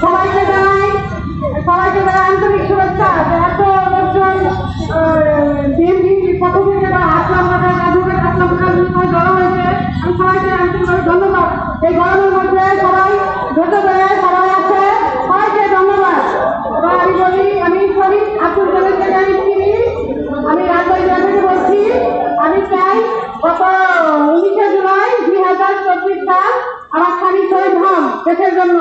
সবাইকে জানাই সবাইকে জানাই আন্তরিক শুভেচ্ছা এত লোকজন পথভূমিতে বা হাত নাম্বার কাজ জড়ো হয়েছে আমি সবাইকে আন্তরিকভাবে ধন্যবাদ এই গরমে দেশের জন্য